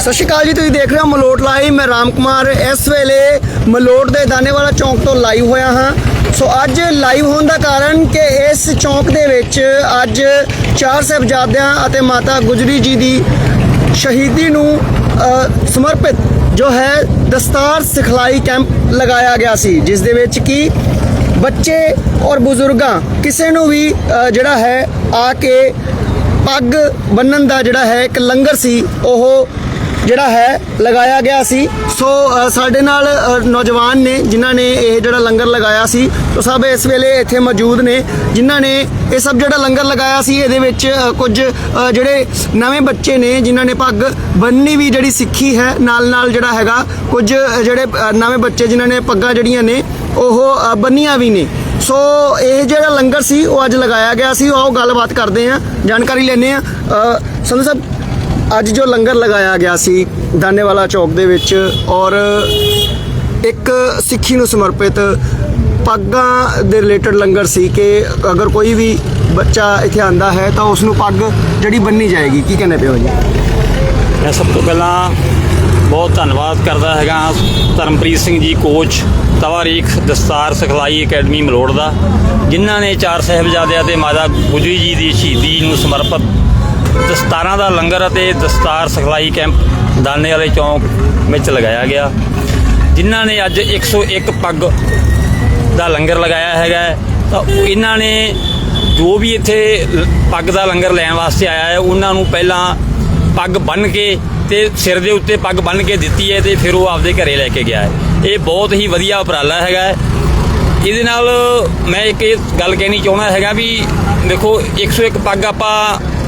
ਸਤਿ ਸ਼੍ਰੀ ਅਕਾਲ ਜੀ, ਤੁਸੀਂ ਦੇਖ ਰਹੇ ਹੋ ਮਲੋਟ ਲਾਈਵ। ਮੈਂ ਰਾਮ ਕੁਮਾਰ। ਇਸ ਵੇਲੇ ਮਲੋਟ ਦੇ ਦਾਨੇਵਾਲਾ ਚੌਂਕ ਤੋਂ ਲਾਈਵ ਹੋਇਆ ਹਾਂ। ਸੋ ਅੱਜ ਲਾਈਵ ਹੋਣ ਦਾ ਕਾਰਨ ਕਿ ਇਸ ਚੌਂਕ ਦੇ ਵਿੱਚ ਅੱਜ ਚਾਰ ਸਾਹਿਬਜ਼ਾਦਿਆਂ ਅਤੇ ਮਾਤਾ ਗੁਜਰੀ ਜੀ ਦੀ ਸ਼ਹੀਦੀ ਨੂੰ ਸਮਰਪਿਤ ਜੋ ਹੈ ਦਸਤਾਰ ਸਿਖਲਾਈ ਕੈਂਪ ਲਗਾਇਆ ਗਿਆ ਸੀ, ਜਿਸ ਦੇ ਵਿੱਚ ਕਿ ਬੱਚੇ ਔਰ ਬਜ਼ੁਰਗਾਂ ਕਿਸੇ ਨੂੰ ਵੀ ਜਿਹੜਾ ਹੈ ਆ ਕੇ ਪੱਗ ਬੰਨਣ ਦਾ ਜਿਹੜਾ ਹੈ ਇੱਕ ਲੰਗਰ ਸੀ, ਉਹ ਜਿਹੜਾ ਹੈ ਲਗਾਇਆ ਗਿਆ ਸੀ। ਸੋ ਸਾਡੇ ਨਾਲ ਨੌਜਵਾਨ ਨੇ ਜਿਨ੍ਹਾਂ ਨੇ ਇਹ ਜਿਹੜਾ ਲੰਗਰ ਲਗਾਇਆ ਸੀ ਉਹ ਸਭ ਇਸ ਵੇਲੇ ਇੱਥੇ ਮੌਜੂਦ ਨੇ ਜਿਨ੍ਹਾਂ ਨੇ ਇਹ ਸਭ ਜਿਹੜਾ ਲੰਗਰ ਲਗਾਇਆ ਸੀ ਇਹਦੇ ਵਿੱਚ ਕੁਝ ਜਿਹੜੇ ਨਵੇਂ ਬੱਚੇ ਨੇ ਜਿਨ੍ਹਾਂ ਨੇ ਪੱਗ ਬੰਨਣੀ ਵੀ ਜਿਹੜੀ ਸਿੱਖੀ ਹੈ ਨਾਲ ਨਾਲ ਜਿਹੜਾ ਹੈਗਾ ਕੁਝ ਜਿਹੜੇ ਨਵੇਂ ਬੱਚੇ ਜਿਨ੍ਹਾਂ ਨੇ ਪੱਗਾਂ ਜਿਹੜੀਆਂ ਨੇ ਉਹ ਅ, ਬੰਨੀਆਂ ਵੀ ਨੇ। ਸੋ ਇਹ ਜਿਹੜਾ ਲੰਗਰ ਸੀ ਉਹ ਅੱਜ ਲਗਾਇਆ ਗਿਆ ਸੀ ਆਓ ਗੱਲਬਾਤ ਕਰਦੇ ਹਾਂ ਜਾਣਕਾਰੀ ਲੈਣੇ ਆ ਸੰਧੂ ਸਾਹਿਬ ਅੱਜ ਜੋ ਲੰਗਰ ਲਗਾਇਆ ਗਿਆ ਸੀ ਦਾਨੇਵਾਲਾ ਚੌਕ ਦੇ ਵਿੱਚ ਔਰ ਇੱਕ ਸਿੱਖੀ ਨੂੰ ਸਮਰਪਿਤ ਪੱਗਾਂ ਦੇ ਰਿਲੇਟਡ ਲੰਗਰ ਸੀ ਕਿ ਅਗਰ ਕੋਈ ਵੀ ਬੱਚਾ ਇੱਥੇ ਆਂਦਾ ਹੈ ਤਾਂ ਉਸ ਨੂੰ ਪੱਗ ਜਿਹੜੀ ਬੰਨੀ ਜਾਏਗੀ। ਕੀ ਕਹਿੰਦੇ ਪਿਓ ਜੀ? ਮੈਂ ਸਭ ਤੋਂ ਪਹਿਲਾਂ ਬਹੁਤ ਧੰਨਵਾਦ ਕਰਦਾ ਹੈਗਾ ਧਰਮਪ੍ਰੀਤ ਸਿੰਘ ਜੀ, ਕੋਚ ਤਵਾਰੀਖ, ਦਸਤਾਰ ਸਿਖਲਾਈ ਅਕੈਡਮੀ ਮਲੋੜ ਦਾ ਜਿਨ੍ਹਾਂ ਨੇ ਚਾਰ ਸਾਹਿਬਜ਼ਾਦਿਆਂ ਤੇ ਮਾਤਾ ਗੁਜਰੀ ਜੀ ਦੀ ਸ਼ਹੀਦੀ ਨੂੰ ਸਮਰਪਿਤ ਦਸਤਾਰਾਂ ਦਾ ਲੰਗਰ ਅਤੇ ਦਸਤਾਰ ਸਿਖਲਾਈ ਕੈਂਪ ਦਾਨੇ ਵਾਲੇ ਚੌਂਕ ਵਿੱਚ ਲਗਾਇਆ ਗਿਆ। ਜਿਨ੍ਹਾਂ ਨੇ ਅੱਜ 101 ਪੱਗ ਦਾ ਲੰਗਰ ਲਗਾਇਆ ਹੈਗਾ ਤਾਂ ਇਹਨਾਂ ਨੇ ਜੋ ਵੀ ਇੱਥੇ ਲ- ਪੱਗ ਦਾ ਲੰਗਰ ਲੈਣ ਵਾਸਤੇ ਆਇਆ ਹੈ, ਉਹਨਾਂ ਨੂੰ ਪਹਿਲਾਂ ਪੱਗ ਬੰਨ੍ਹ ਕੇ ਤੇ ਸਿਰ ਦੇ ਉੱਤੇ ਪੱਗ ਬੰਨ੍ਹ ਕੇ ਦਿੱਤੀ ਹੈ ਤੇ ਫਿਰ ਉਹ ਆਪਦੇ ਘਰੇ ਲੈ ਕੇ ਗਿਆ ਹੈ। ਇਹ ਬਹੁਤ ਹੀ ਵਧੀਆ ਉਪਰਾਲਾ ਹੈਗਾ ਇਹਦੇ ਨਾਲ ਮੈਂ ਇੱਕ ਇਹ ਗੱਲ ਕਹਿਣੀ ਚਾਹੁੰਦਾ ਹੈਗਾ ਵੀ ਦੇਖੋ 101 ਪੱਗ ਆਪਾਂ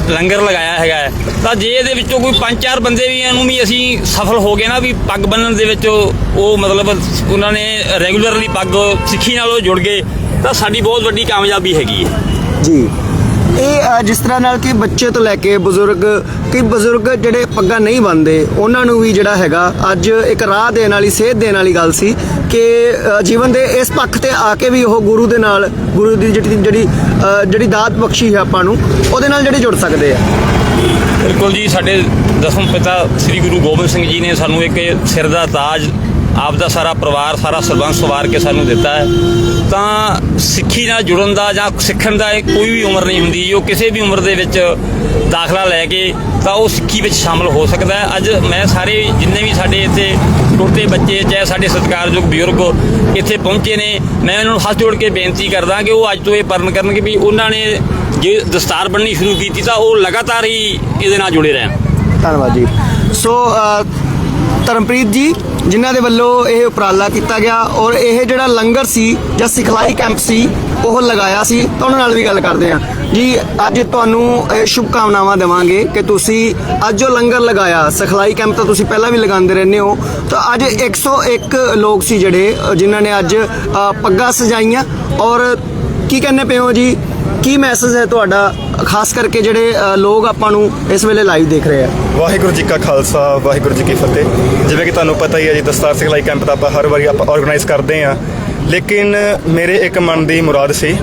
ਲੰਗਰ ਲਗਾਇਆ ਹੈਗਾ ਹੈ। ਤਾਂ ਜੇ ਇਹਦੇ ਵਿੱਚੋਂ ਕੋਈ ਪੰਜ ਚਾਰ ਬੰਦੇ ਵੀ ਇਹਨੂੰ ਵੀ ਅਸੀਂ ਸਫਲ ਹੋ ਗਏ ਨਾ ਵੀ ਪੱਗ ਬੰਨਣ ਦੇ ਵਿੱਚ ਉਹ ਮਤਲਬ ਉਹਨਾਂ ਨੇ ਰੈਗੂਲਰਲੀ ਪੱਗ ਸਿੱਖੀ ਨਾਲ ਉਹ ਜੁੜ ਗਏ, ਤਾਂ ਸਾਡੀ ਬਹੁਤ ਵੱਡੀ ਕਾਮਯਾਬੀ ਹੈਗੀ ਹੈ ਜੀ ਇਹ ਜਿਸ ਤਰ੍ਹਾਂ ਨਾਲ ਕਿ ਬੱਚੇ ਤੋਂ ਲੈ ਕੇ ਬਜ਼ੁਰਗ ਕਈ ਬਜ਼ੁਰਗ ਜਿਹੜੇ ਪੱਗਾਂ ਨਹੀਂ ਬੰਨਦੇ, ਉਹਨਾਂ ਨੂੰ ਵੀ ਜਿਹੜਾ ਹੈਗਾ, ਅੱਜ ਇੱਕ ਰਾਹ ਦੇਣ ਵਾਲੀ, ਸੇਧ ਦੇਣ ਵਾਲੀ ਗੱਲ ਸੀ ਕਿ ਜੀਵਨ ਦੇ ਇਸ ਪੱਖ ਤੇ ਆ ਕੇ ਵੀ ਉਹ ਗੁਰੂ ਦੇ ਨਾਲ, ਗੁਰੂ ਦੀ ਜਿਹੜੀ ਜਿਹੜੀ ਜਿਹੜੀ ਦਾਤ ਬਖਸ਼ੀ ਹੈ ਆਪਾਂ ਨੂੰ, ਉਹਦੇ ਨਾਲ ਜਿਹੜੇ ਜੁੜ ਸਕਦੇ ਆ। ਬਿਲਕੁਲ ਜੀ, ਸਾਡੇ ਦਸਮ ਪਿਤਾ ਸ੍ਰੀ ਗੁਰੂ ਗੋਬਿੰਦ ਸਿੰਘ ਜੀ ਨੇ ਸਾਨੂੰ ਇੱਕ ਸਿਰ ਦਾ ਤਾਜ ਆਪ ਦਾ ਸਾਰਾ ਪਰਿਵਾਰ, ਸਾਰਾ ਸਰਬੰਸ ਸਵਾਰ ਕੇ ਸਾਨੂੰ ਦਿੱਤਾ ਹੈ। ਤਾਂ ਸਿੱਖੀ ਨਾਲ ਜੁੜਨ ਦਾ ਜਾਂ ਸਿੱਖਣ ਦਾ ਕੋਈ ਵੀ ਉਮਰ ਨਹੀਂ ਹੁੰਦੀ। ਜੋ ਕਿਸੇ ਵੀ ਉਮਰ ਦੇ ਵਿੱਚ ਦਾਖਲਾ ਲੈ ਕੇ ਤਾਂ ਉਹ ਸਿੱਖੀ ਵਿੱਚ ਸ਼ਾਮਲ ਹੋ ਸਕਦਾ ਹੈ। ਅੱਜ ਮੈਂ ਸਾਰੇ ਜਿੰਨੇ ਵੀ ਸਾਡੇ ਇੱਥੇ ਛੋਟੇ ਬੱਚੇ, ਚਾਹੇ ਸਾਡੇ ਸਤਿਕਾਰਯੋਗ ਬਜ਼ੁਰਗ ਇੱਥੇ ਪਹੁੰਚੇ ਨੇ, ਮੈਂ ਉਹਨਾਂ ਨੂੰ ਹੱਥ ਜੋੜ ਕੇ ਬੇਨਤੀ ਕਰਦਾ ਕਿ ਉਹ ਅੱਜ ਤੋਂ ਇਹ ਪਰਨ ਕਰਨਗੇ ਵੀ ਉਹਨਾਂ ਨੇ ਜੇ ਦਸਤਾਰ ਬੰਨਣੀ ਸ਼ੁਰੂ ਕੀਤੀ ਤਾਂ ਉਹ ਲਗਾਤਾਰ ਹੀ ਇਹਦੇ ਨਾਲ ਜੁੜੇ ਰਹਿਣ। ਧੰਨਵਾਦ ਜੀ। ਸੋ ਧਰਮਪ੍ਰੀਤ ਜੀ ਜਿਨ੍ਹਾਂ ਦੇ ਵੱਲੋਂ ਇਹ ਉਪਰਾਲਾ ਕੀਤਾ ਗਿਆ ਔਰ ਇਹ ਜਿਹੜਾ ਲੰਗਰ ਸੀ ਜਾਂ ਸਿਖਲਾਈ ਕੈਂਪ ਸੀ, ਉਹ ਲਗਾਇਆ ਸੀ, ਤਾਂ ਉਹਨਾਂ ਨਾਲ ਵੀ ਗੱਲ ਕਰਦੇ ਹਾਂ। ਜੀ, ਅੱਜ ਤੁਹਾਨੂੰ ਇਹ ਸ਼ੁਭ ਕਾਮਨਾਵਾਂ ਦੇਵਾਂਗੇ ਕਿ ਤੁਸੀਂ ਅੱਜ ਜੋ ਲੰਗਰ ਲਗਾਇਆ, ਸਿਖਲਾਈ ਕੈਂਪ ਤਾਂ ਤੁਸੀਂ ਪਹਿਲਾਂ ਵੀ ਲਗਾਉਂਦੇ ਰਹਿੰਦੇ ਹੋ, ਤਾਂ ਅੱਜ 101 ਲੋਕ ਸੀ ਜਿਹੜੇ, ਜਿਨ੍ਹਾਂ ਨੇ ਅੱਜ ਪੱਗਾਂ ਸਜਾਈਆਂ ਔਰ ਕੀ ਕਹਿੰਦੇ ਪਏ ਹੋ ਜੀ? ਕੀ ਮੈਸੇਜ ਹੈ ਤੁਹਾਡਾ, ਖਾਸ ਕਰਕੇ ਜਿਹੜੇ ਲੋਕ ਆਪਾਂ ਨੂੰ ਇਸ ਵੇਲੇ ਲਾਈਵ ਦੇਖ ਰਹੇ ਆ? ਵਾਹਿਗੁਰੂ ਜੀ ਕਾ ਖਾਲਸਾ, ਵਾਹਿਗੁਰੂ ਜੀ ਕੀ ਫਤਿਹ। ਜਿਵੇਂ ਕਿ ਤੁਹਾਨੂੰ ਪਤਾ ਹੀ ਹੈ ਜੀ, ਦਸਤਾਰ ਸਿਖਲਾਈ ਕੈਂਪ ਦਾ ਆਪਾਂ ਹਰ ਵਾਰੀ ਆਪਾਂ ਆਰਗੇਨਾਈਜ਼ ਕਰਦੇ ਆ ਲੇਕਿਨ ਮੇਰੇ ਇੱਕ ਮਨ ਦੀ ਮੁਰਾਦ ਸੀ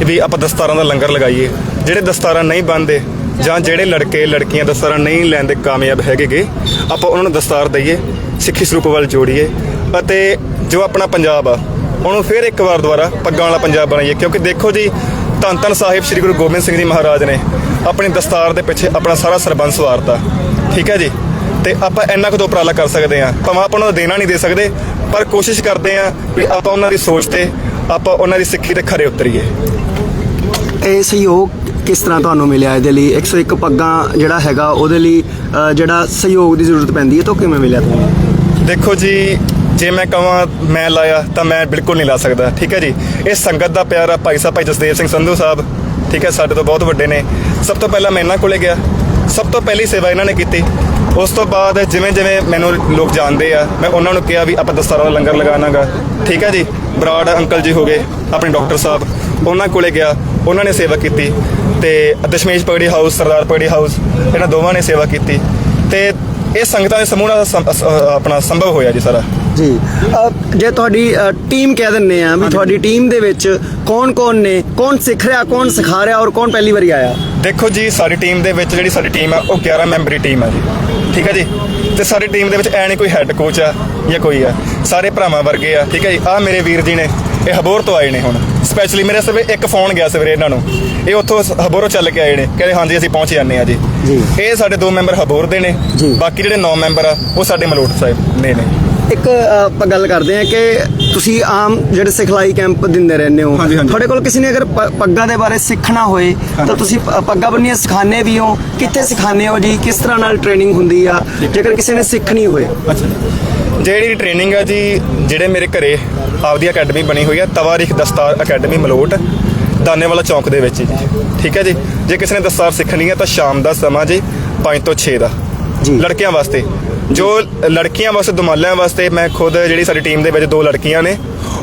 ਵੀ ਆਪਾਂ ਦਸਤਾਰਾਂ ਦਾ ਲੰਗਰ ਲਗਾਈਏ। ਜਿਹੜੇ ਦਸਤਾਰਾਂ ਨਹੀਂ ਬੰਨਦੇ ਜਾਂ ਜਿਹੜੇ ਲੜਕੇ, ਲੜਕੀਆਂ ਦਸਤਾਰਾਂ ਨਹੀਂ ਲੈਂਦੇ ਕਾਮਯਾਬ ਹੈਗੇਗੇ, ਆਪਾਂ ਉਹਨਾਂ ਨੂੰ ਦਸਤਾਰ ਦਈਏ, ਸਿੱਖੀ ਸਰੂਪ ਵੱਲ ਜੋੜੀਏ। ਅਤੇ ਜੋ ਆਪਣਾ ਪੰਜਾਬ ਆ ਉਹਨੂੰ ਫਿਰ ਇੱਕ ਵਾਰ ਦੁਬਾਰਾ ਪੱਗਾਂ ਵਾਲਾ ਪੰਜਾਬ ਬਣਾਈਏ ਕਿਉਂਕਿ ਦੇਖੋ ਜੀ ਧੰਨ ਧੰਨ ਸਾਹਿਬ ਸ੍ਰੀ ਗੁਰੂ ਗੋਬਿੰਦ ਸਿੰਘ ਜੀ ਮਹਾਰਾਜ ਨੇ ਆਪਣੀ ਦਸਤਾਰ ਦੇ ਪਿੱਛੇ ਆਪਣਾ ਸਾਰਾ ਸਰਬੰਸ ਵਾਰਤਾ ਠੀਕ ਹੈ ਜੀ? ਤੇ ਆਪਾਂ ਇੰਨਾ ਕੁ ਤੋਂ ਉਪਰਾਲਾ ਕਰ ਸਕਦੇ ਹਾਂ। ਭਾਵੇਂ ਆਪਾਂ ਉਹਨਾਂ ਨੂੰ ਦੇਣਾ ਨਹੀਂ ਦੇ ਸਕਦੇ ਪਰ ਕੋਸ਼ਿਸ਼ ਕਰਦੇ ਹਾਂ ਵੀ ਆਪਾਂ ਉਹਨਾਂ ਦੀ ਸੋਚ ਤੇ ਆਪਾਂ ਉਹਨਾਂ ਦੀ ਸਿੱਖੀ ਤੇ ਖਰੇ ਉਤਰੀਏ। ਇਹ ਸਹਿਯੋਗ ਕਿਸ ਤਰ੍ਹਾਂ ਤੁਹਾਨੂੰ ਮਿਲਿਆ ਇਹਦੇ ਲਈ? 101 ਪੱਗਾਂ ਜਿਹੜਾ ਹੈਗਾ ਉਹਦੇ ਲਈ ਜਿਹੜਾ ਸਹਿਯੋਗ ਦੀ ਜ਼ਰੂਰਤ ਪੈਂਦੀ ਹੈ ਤਾਂ ਉਹ ਕਿਵੇਂ ਮਿਲਿਆ ਤੁਹਾਨੂੰ? ਦੇਖੋ ਜੀ ਜੇ ਮੈਂ ਕਹਾਂ ਮੈਂ ਲਾਇਆ, ਤਾਂ ਮੈਂ ਬਿਲਕੁਲ ਨਹੀਂ ਲਾ ਸਕਦਾ। ਠੀਕ ਹੈ ਜੀ? ਇਹ ਸੰਗਤ ਦਾ ਪਿਆਰ ਆ ਭਾਈ ਸਾਹਿਬ, ਭਾਈ ਜਸਦੇਵ ਸਿੰਘ ਸੰਧੂ ਸਾਹਿਬ, ਠੀਕ ਹੈ, ਸਾਡੇ ਤੋਂ ਬਹੁਤ ਵੱਡੇ ਨੇ। ਸਭ ਤੋਂ ਪਹਿਲਾਂ ਮੈਂ ਇਹਨਾਂ ਕੋਲੇ ਗਿਆ। ਸਭ ਤੋਂ ਪਹਿਲੀ ਸੇਵਾ ਇਹਨਾਂ ਨੇ ਕੀਤੀ। ਉਸ ਤੋਂ ਬਾਅਦ ਜਿਵੇਂ ਜਿਵੇਂ ਮੈਨੂੰ ਲੋਕ ਜਾਣਦੇ ਆ, ਮੈਂ ਉਹਨਾਂ ਨੂੰ ਕਿਹਾ ਵੀ ਆਪਾਂ ਦਸਤਾਰਾਂ ਦਾ ਲੰਗਰ ਲਗਾਣਾਗਾ ਠੀਕ ਹੈ ਜੀ? ਬਰਾੜ ਅੰਕਲ ਜੀ ਹੋ ਗਏ, ਆਪਣੇ ਡਾਕਟਰ ਸਾਹਿਬ। ਉਹਨਾਂ ਕੋਲੇ ਗਿਆ, ਉਹਨਾਂ ਨੇ ਸੇਵਾ ਕੀਤੀ। ਤੇ ਦਸ਼ਮੇਸ਼ ਪਗੜੀ ਹਾਊਸ, ਸਰਦਾਰ ਪਗੜੀ ਹਾਊਸ, ਇਹਨਾਂ ਦੋਵਾਂ ਨੇ ਸੇਵਾ ਕੀਤੀ। ਤੇ ਇਹ ਸੰਗਤਾਂ ਦੇ ਸਮੂਹ ਨਾਲ ਸੰ- ਅ- ਅ- ਆਪਣਾ ਸੰਭਵ ਹੋਇਆ ਜੀ ਸਾਰਾ। ਜੀ। ਜੇ ਤੁਹਾਡੀ ਟੀਮ ਕਹਿ ਦਿੰਨੇ ਆ ਵੀ ਤੁਹਾਡੀ ਟੀਮ ਦੇ ਵਿੱਚ ਕੌਣ-ਕੌਣ ਨੇ ਕੌਣ ਸਿੱਖ ਰਿਹਾ ਕੌਣ ਸਿਖਾ ਰਿਹਾ ਔਰ ਕੌਣ ਪਹਿਲੀ ਵਾਰੀ ਆਇਆ? ਦੇਖੋ ਜੀ ਸਾਡੀ ਟੀਮ ਦੇ ਵਿੱਚ ਜਿਹੜੀ ਸਾਡੀ ਟੀਮ ਆ ਉਹ 11 ਮੈਂਬਰੀ ਟੀਮ ਆ ਜੀ। ਠੀਕ ਹੈ ਜੀ? ਤੇ ਸਾਡੀ ਟੀਮ ਦੇ ਵਿੱਚ ਐ ਨਹੀਂ ਕੋਈ ਹੈੱਡ ਕੋਚ ਆ ਜਾਂ ਕੋਈ ਆ। ਸਾਰੇ ਭਰਾਵਾਂ ਵਰਗੇ ਆ। ਠੀਕ ਹੈ ਜੀ? ਆ ਮੇਰੇ ਵੀਰ ਜੀ ਨੇ ਇਹ ਹਬੋਰ ਤੋਂ ਆਏ ਨੇ ਹੁਣ। ਸਪੈਸ਼ਲੀ ਮੇਰੇ ਸਵੇ ਇੱਕ ਫੋਨ ਗਿਆ ਸਵੇਰੇ ਇਹਨਾਂ ਨੂੰ। ਇਹ ਉੱਥੋਂ ਹਬੋਰੋਂ ਚੱਲ ਕੇ ਆਏ ਨੇ। ਕਹਿੰਦੇ ਹਾਂਜੀ ਅਸੀਂ ਪਹੁੰਚ ਜਾਂਦੇ ਆ ਜੀ। ਇਹ ਸਾਡੇ ਦੋ ਮੈਂਬਰ ਹਬੋਰ ਦੇ ਨੇ। ਬਾਕੀ ਜਿਹੜੇ 9 ਮੈਂਬਰ ਆ ਉਹ ਸਾਡੇ ਮਲੋਟ ਸਾਹਿਬ ਦੇ ਨੇ। ਇੱਕ ਆਪਾਂ ਗੱਲ ਕਰਦੇ ਆ ਕਿ ਤੁਸੀਂ ਆਮ ਜਿਹੜੇ ਸਿਖਲਾਈ ਕੈਂਪ ਦਿੰਦੇ ਰਹਿੰਦੇ ਹੋ। ਤੁਹਾਡੇ ਕੋਲ ਕਿਸੇ ਨੇ ਅਗਰ ਪੱਗਾਂ ਦੇ ਬਾਰੇ ਸਿੱਖਣਾ ਹੋਏ ਤਾਂ ਤੁਸੀਂ ਪੱਗਾਂ ਬੰਨੀਆਂ ਸਿਖਾਣੇ ਵੀ ਹੋ? ਕਿੱਥੇ ਸਿਖਾਣੇ ਹੋ ਜੀ? ਕਿਸ ਤਰ੍ਹਾਂ ਨਾਲ ਟ੍ਰੇਨਿੰਗ ਹੁੰਦੀ ਆ? ਜੇਕਰ ਕਿਸੇ ਨੇ ਸਿੱਖਣੀ ਹੋਏ। ਜਿਹੜੀ ਟ੍ਰੇਨਿੰਗ ਆ ਜੀ ਜਿਹੜੇ ਮੇਰੇ ਘਰੇ ਆਪਦੀ ਅਕੈਡਮੀ ਬਣੀ ਹੋਈ ਆ ਤਵਾਰੀਖ ਦਸਤਾਰ ਅਕੈਡਮੀ ਮਲੋਟ। ਦਾਨੇਵਾਲਾ ਚੌਂਕ ਦੇ ਵਿੱਚ ਜੀ। ਠੀਕ ਹੈ ਜੀ? ਜੇ ਕਿਸੇ ਨੇ ਦਸਤਾਰ ਸਿੱਖਣੀ ਹੈ ਤਾਂ ਸ਼ਾਮ ਦਾ ਸਮਾਂ ਜੀ 5 ਤੋਂ 6 ਦਾ। ਜੀ। ਲੜਕਿਆਂ ਵਾਸਤੇ। ਜੋ ਲੜਕੀਆਂ ਵਾਸਤੇ ਦੁਮਾਲਿਆਂ ਵਾਸਤੇ ਮੈਂ ਖੁਦ ਜਿਹੜੀ ਸਾਡੀ ਟੀਮ ਦੇ ਵਿੱਚ ਦੋ ਲੜਕੀਆਂ ਨੇ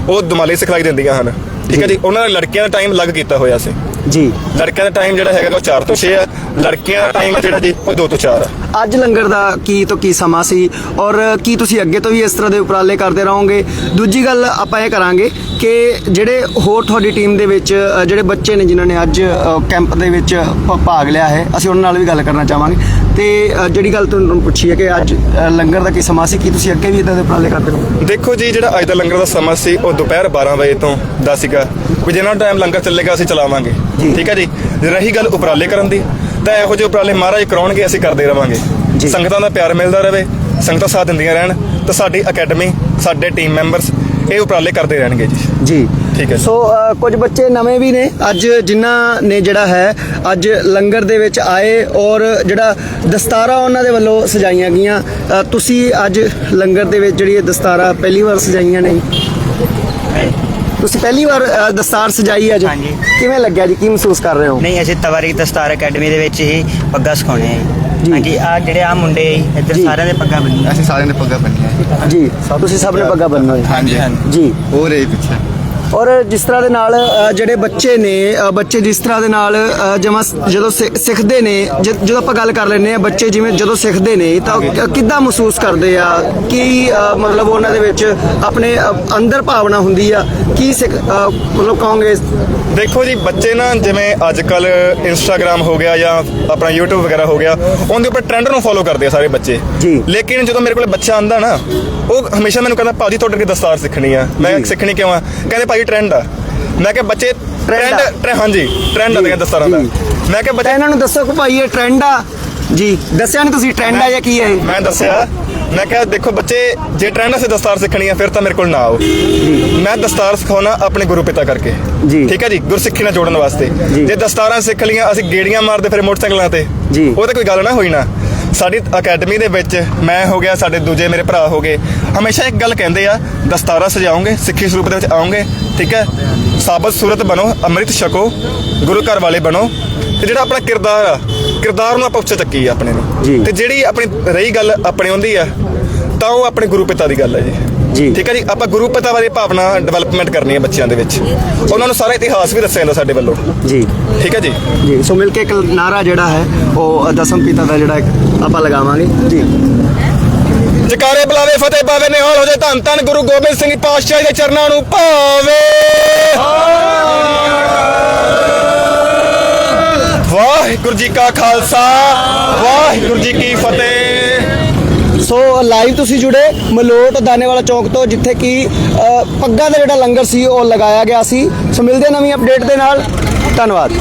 ਉਹ ਦੁਮਾਲੀ ਸਿਖਲਾਈ ਦਿੰਦੀਆਂ ਹਨ। ਠੀਕ ਹੈ ਜੀ? ਉਹਨਾਂ ਦਾ ਲੜਕੀਆਂ ਦਾ ਟਾਈਮ ਲੱਗ ਕੀਤਾ ਹੋਇਆ ਸੀ। ਜੀ। ਲੜਕਿਆਂ ਦਾ ਟਾਈਮ ਜਿਹੜਾ ਹੈਗਾ ਉਹ 4 ਤੋਂ 6 ਆ। ਲੜਕੀਆਂ ਦਾ ਟਾਈਮ ਜਿਹੜਾ ਜੀ ਉਹ 2 ਤੋਂ 4 ਆ। ਅੱਜ ਲੰਗਰ ਦਾ ਕੀ ਤੋਂ ਕੀ ਸਮਾਂ ਸੀ ਔਰ ਕੀ ਤੁਸੀਂ ਅੱਗੇ ਤੋਂ ਵੀ ਇਸ ਤਰ੍ਹਾਂ ਦੇ ਉਪਰਾਲੇ ਕਰਦੇ ਰਹੋਗੇ? ਦੂਜੀ ਗੱਲ ਆਪਾਂ ਇਹ ਕਰਾਂਗੇ ਕਿ ਜਿਹੜੇ ਹੋਰ ਤੁਹਾਡੀ ਟੀਮ ਦੇ ਵਿੱਚ ਅ, ਜਿਹੜੇ ਬੱਚੇ ਨੇ ਜਿਨ੍ਹਾਂ ਨੇ ਅੱਜ ਅ, ਕੈਂਪ ਦੇ ਵਿੱਚ ਭ- ਭਾਗ ਲਿਆ ਹੈ ਅਸੀਂ ਉਹਨਾਂ ਨਾਲ ਵੀ ਗੱਲ ਕਰਨਾ ਚਾਹਾਂਗੇ। ਤੇ ਅ, ਜਿਹੜੀ ਗੱਲ ਤੁਹਾਨੂੰ ਪੁੱਛੀ ਹੈ ਕਿ ਅੱਜ ਅ, ਲੰਗਰ ਦਾ ਕੀ ਸਮਾਂ ਸੀ ਕੀ ਤੁਸੀਂ ਅੱਗੇ ਵੀ ਇਦਾਂ ਦੇ ਉਪਰਾਲੇ ਕਰਦੇ ਰਹੋ ਦੇਖੋ ਜੀ ਜਿਹੜਾ ਅੱਜ ਦਾ ਲੰਗਰ ਦਾ ਸਮਾਂ ਸੀ ਉਹ ਦੁਪਹਿਰ 12 ਵਜੇ ਤੋਂ ਦਾ ਸੀਗਾ। ਵੀ ਜਿੰਨਾ ਟਾਈਮ ਲੰਗਰ ਚੱਲੇਗਾ ਅਸੀਂ ਚਲਾਵਾਂਗੇ। ਠੀਕ ਹੈ ਜੀ। ਰਹੀ ਗੱਲ ਉਪਰਾਲੇ ਕਰਨ ਦੀ ਤਾਂ ਇਹੋ ਜਿਹੇ ਉਪਰਾਲੇ ਮਹਾਰਾਜ ਕਰਾਉਣਗੇ ਅਸੀਂ ਕਰਦੇ ਰਵਾਂਗੇ। ਜੀ। ਸੰਗਤਾਂ ਦਾ ਪਿਆਰ ਮਿਲਦਾ ਰਹੇ ਸੰਗਤਾਂ ਸਾਥ ਦਿੰਦੀਆਂ ਰਹਿਣ ਤਾਂ ਸਾਡੀ ਅਕੈਡਮੀ ਸਾਡੇ ਟੀਮ ਮੈਂਬਰਸ ਇਹ ਉਪਰਾਲੇ ਕਰਦੇ ਰਹਿਣਗੇ ਜੀ। ਜੀ। ਠੀਕ ਹੈ। ਸੋ ਕੁਝ ਬੱਚੇ ਨਵੇਂ ਵੀ ਨੇ ਅੱਜ ਜਿਨ੍ਹਾਂ ਨੇ ਜਿਹੜਾ ਹੈ ਅੱਜ ਲੰਗਰ ਦੇ ਵਿੱਚ ਆਏ ਔਰ ਜਿਹੜਾ ਦਸਤਾਰਾ ਉਹਨਾਂ ਦੇ ਵੱਲੋਂ ਸਜਾਈਆਂ ਗਈਆਂ। ਤੁਸੀਂ ਅੱਜ ਲੰਗਰ ਦੇ ਵਿੱਚ ਜਿਹੜੀ ਇਹ ਦਸਤਾਰਾ ਪਹਿਲੀ ਵਾਰ ਸਜਾਈਆਂ ਨੇ? ਤੁਸੀਂ ਪਹਿਲੀ ਵਾਰ ਅ, ਦਸਤਾਰ ਸਜਾਈ ਅੱਜ ਹਾਂਜੀ। ਕਿਵੇਂ ਲੱਗਿਆ ਜੀ? ਕੀ ਮਹਿਸੂਸ ਕਰ ਰਹੇ ਹੋ? ਨਹੀਂ ਅਸੀਂ ਤਵਾਰੀਖ ਦਸਤਾਰ ਅਕੈਡਮੀ ਦੇ ਵਿੱਚ ਹੀ ਪੱਗਾਂ ਸਿਖਾਉਣੇ ਆ ਜੀ। ਹਾਂਜੀ ਆ ਜਿਹੜੇ ਆ ਮੁੰਡੇ ਆ, ਇੱਧਰ ਜੀ। ਸਾਰਿਆਂ ਦੇ ਪੱਗਾਂ ਬੰਨੀਆਂ। ਅਸੀਂ ਸਾਰਿਆਂ ਨੇ ਪੱਗਾਂ ਬੰਨੀਆਂ। ਜੀ ਤੁਸੀਂ ਸਭ ਨੇ ਪੱਗਾਂ ਬੰਨ੍ਹੋ ਜੀ। ਹਾਂਜੀ। ਜੀ। ਉਹ ਰਹੇ ਪਿੱਛੇ। ਔਰ ਜਿਸ ਤਰ੍ਹਾਂ ਦੇ ਨਾਲ ਜਿਹੜੇ ਬੱਚੇ ਨੇ ਬੱਚੇ ਜਿਸ ਤਰ੍ਹਾਂ ਦੇ ਨਾਲ ਜਮਾਂ ਜਦੋਂ ਸਿੱਖਦੇ ਨੇ ਜਦੋਂ ਆਪਾਂ ਗੱਲ ਕਰ ਲੈਂਦੇ ਆ ਬੱਚੇ ਜਿਵੇਂ ਜਦੋਂ ਸਿੱਖਦੇ ਨੇ ਤਾਂ ਕਿੱਦਾਂ ਮਹਿਸੂਸ ਕਰਦੇ ਆ? ਕੀ ਮਤਲਬ ਉਹਨਾਂ ਦੇ ਵਿੱਚ ਆਪਣੇ ਅੰਦਰ ਭਾਵਨਾ ਹੁੰਦੀ ਆ? ਕੀ ਸਿੱਖ ਮਤਲਬ ਕਹੋਗੇ? ਦੇਖੋ ਜੀ ਬੱਚੇ ਨਾ ਜਿਵੇਂ ਅੱਜ ਕੱਲ ਇੰਸਟਾਗ੍ਰam ਹੋ ਗਿਆ ਜਾਂ ਆਪਣਾ YouTube ਵਗੈਰਾ ਹੋ ਗਿਆ ਉਹਦੇ ਉੱਪਰ ਟ੍ਰੈਂਡ ਨੂੰ ਫੋਲੋ ਕਰਦੇ ਆ ਸਾਰੇ ਬੱਚੇ। ਜੀ। ਲੇਕਿਨ ਜਦੋਂ ਮੇਰੇ ਕੋਲ ਬੱਚਾ ਆਂਦਾ ਨਾ ਉਹ ਹਮੇਸ਼ਾ ਮੈਨੂੰ ਕਹਿੰਦਾ ਭਾਜੀ ਤੁਹਾਡੇ ਕੀ ਦਸਤਾਰ ਸਿੱਖਣੀ ਆ। ਮੈਂ। ਸਿੱਖਣੀ ਕਿਉਂ ਆ? ਕਹਿੰਦੇ ਭਾਜੀ ਟ੍ਰੈਂਡ ਆ ਮੈਂ ਕਿਹਾ ਬੱਚੇ। ਟ੍ਰੈਂਡ ਹਾਂਜੀ ਟ੍ਰੈਂਡ ਆ ਜੀ, ਦੀਆਂ ਦਸਤਾਰਾਂ ਦਾ ਜੀ। ਮੈਂ ਕਿਹਾ ਬੱਚੇ ਇਹਨਾਂ ਨੂੰ ਦੱਸੋ ਕਿ ਭਾਈ ਇਹ ਟ੍ਰੈਂਡ ਆ ਜੀ ਦੱਸਿਆ ਨਹੀਂ ਤੁਸੀਂ ਟ੍ਰੈਂਡ ਆ ਜਾਂ ਕੀ ਹੈ ਇਹ? ਮੈਂ ਦੱਸਿਆ ਮੈਂ ਕਿਹਾ ਦੇਖੋ ਬੱਚੇ ਜੇ ਟ੍ਰੈਂਡ ਸੇ ਦਸਤਾਰ ਸਿੱਖਣੀ ਆ ਫਿਰ ਤਾਂ ਮੇਰੇ ਕੋਲ ਨਾ ਆਓ ਮੈਂ ਦਸਤਾਰ ਸਿਖਾਉਣਾ ਆਪਣੇ ਗੁਰੂ ਪਿਤਾ ਕਰਕੇ ਜੀ। ਠੀਕ ਹੈ ਜੀ ਗੁਰਸਿੱਖੀ ਨਾਲ ਜੋੜਨ ਵਾਸਤੇ ਜੀ। ਦਸਤਾਰਾਂ ਸਿੱਖ ਲੀਆਂ ਅਸੀਂ ਗੇੜੀਆਂ ਮਾਰਦੇ ਫਿਰ ਮੋਟਰਸਾਈਕਲਾਂ ਤੇ। ਉਹ ਤਾਂ ਕੋਈ ਗੱਲ ਨਾ ਹੋਈ ਨਾ ਸਾਡੀ ਅਕੈਡਮੀ ਦੇ ਵਿੱਚ ਮੈਂ ਹੋ ਗਿਆ ਸਾਡੇ ਦੂਜੇ ਮੇਰੇ ਭਰਾ ਹੋ ਗਏ। ਹਮੇਸ਼ਾ ਇੱਕ ਗੱਲ ਕਹਿੰਦੇ ਆ ਦਸਤਾਰਾ ਸਜਾਓਗੇ ਸਿੱਖੀ ਸਰੂਪ ਦੇ ਵਿੱਚ ਆਓਗੇ ਠੀਕ ਹੈ? ਸਾਬਤ ਸੂਰਤ ਬਣੋ ਅੰਮ੍ਰਿਤ ਛਕੋ ਗੁਰੂ ਘਰ ਵਾਲੇ ਬਣੋ। ਤੇ ਜਿਹੜਾ ਆਪਣਾ ਕਿਰਦਾਰ ਆ ਕਿਰਦਾਰ ਨੂੰ ਆਪਾਂ ਉੱਚਾ ਚੱਕੀ ਆਪਣੇ ਜੀ। ਨੂੰ ਤੇ ਜਿਹੜੀ ਆਪਣੀ ਰਹੀ ਗੱਲ ਆਪਣੇ ਹੁੰਦੀ ਆ ਤਾਂ ਉਹ ਆਪਣੇ ਗੁਰੂ ਪਿਤਾ ਦੀ ਗੱਲ ਹੈ ਜੀ। ਜੀ। ਠੀਕ ਹੈ ਜੀ ਆਪਾਂ ਗੁਰੂ ਪਿਤਾ ਬਾਰੇ ਭਾਵਨਾ ਡਿਵੈਲਪਮੈਂਟ ਕਰਨੀ ਹੈ ਬੱਚਿਆਂ ਦੇ ਵਿੱਚ। ਉਹਨਾਂ ਨੂੰ ਸਾਰਾ ਇਤਿਹਾਸ ਵੀ ਦੱਸਿਆ ਜਾਂਦਾ ਸਾਡੇ ਵੱਲੋਂ। ਜੀ। ਠੀਕ ਹੈ ਜੀ। ਜੀ ਸੋ ਮਿਲ ਕੇ ਇੱਕ ਨਾਰਾ ਜਿਹੜਾ ਹੈ ਉਹ ਦਸਮ ਪਿਤਾ ਦਾ ਜਿਹੜਾ ਆਪਾਂ ਲਗਾਵਾਂਗੇ। ਜੀ। ਜਕਾਰੇ ਬੁਲਾਵੇ ਫਤਿਹ ਪਾਵੇ ਨਿਹਾਲ ਹੋ ਜਾਏ ਧੰਨ ਧੰਨ ਗੁਰੂ ਗੋਬਿੰਦ ਸਿੰਘ ਪਾਤਸ਼ਾਹ ਦੇ ਚਰਨਾਂ ਨੂੰ ਭਾਵੇ ਵਾਹਿਗੁਰੂ ਜੀ ਕਾ ਖਾਲਸਾ ਵਾਹਿਗੁਰੂ ਜੀ ਕੀ ਫਤਿਹ। ਸੋ ਲਾਈਵ ਤੁਸੀਂ ਜੁੜੇ ਮਲੋਟ ਦਾਨੇਵਾਲਾ ਚੌਕ ਤੋਂ, ਜਿੱਥੇ ਕਿ ਪੱਗਾਂ ਦਾ ਜਿਹੜਾ ਲੰਗਰ ਸੀ, ਉਹ ਲਗਾਇਆ ਗਿਆ ਸੀ। ਸੋ ਮਿਲਦੇ ਨਵੀਂ ਅਪਡੇਟ ਦੇ ਨਾਲ। ਧੰਨਵਾਦ।